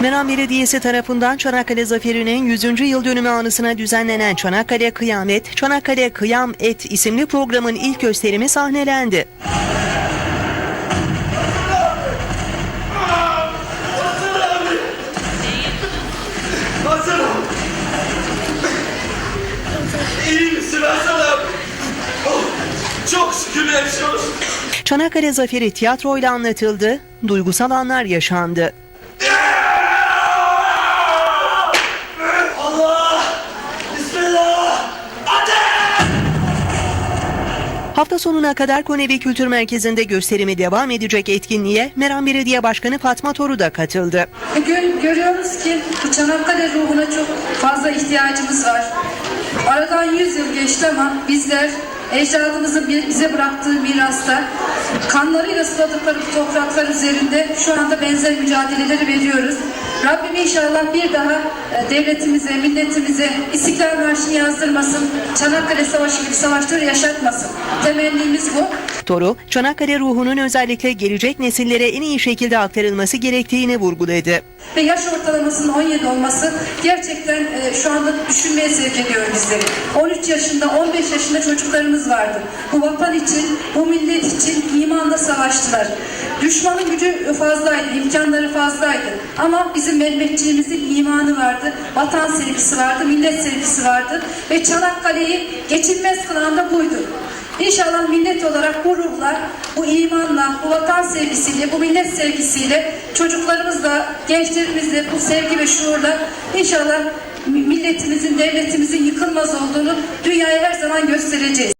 Meram Belediyesi tarafından Çanakkale Zaferi'nin 100. yıl dönümü anısına düzenlenen Çanakkale Kıyamet, Çanakkale Kıyam Et isimli programın ilk gösterimi sahnelendi. Çok şükür yaşıyoruz. Çanakkale Zaferi tiyatroyla anlatıldı, duygusal anlar yaşandı. Hafta sonuna kadar Konevi Kültür Merkezi'nde gösterimi devam edecek etkinliğe Meram Belediye Başkanı Fatma Toru da katıldı. Bugün görüyoruz ki bu Çanakkale ruhuna çok fazla ihtiyacımız var. Aradan 100 yıl geçti ama bizler ecdadımızın bi- bize bıraktığı mirasta kanlarıyla suladıkları topraklar üzerinde şu anda benzer mücadeleleri veriyoruz. Rabbim inşallah bir daha e, devletimize, milletimize İstiklal Marşı'nı yazdırmasın, Çanakkale Savaşı gibi savaşları yaşatmasın. Temennimiz bu. Toru, Çanakkale ruhunun özellikle gelecek nesillere en iyi şekilde aktarılması gerektiğini vurguladı. Ve yaş ortalamasının 17 olması gerçekten e, şu anda düşünmeye sevk ediyor bizleri. 13 yaşında, 15 yaşında çocuklarımız vardı. Bu vatan için, bu millet için imanla savaştılar. Düşmanın gücü fazlaydı, imkanları fazlaydı. Ama bizim Mehmetçiğimizin imanı vardı, vatan sevgisi vardı, millet sevgisi vardı. Ve Çanakkale'yi geçilmez kılan da buydu. İnşallah millet olarak bu ruhla, bu imanla, bu vatan sevgisiyle, bu millet sevgisiyle çocuklarımızla, gençlerimizle bu sevgi ve şuurla inşallah milletimizin, devletimizin yıkılmaz olduğunu dünyaya her zaman göstereceğiz.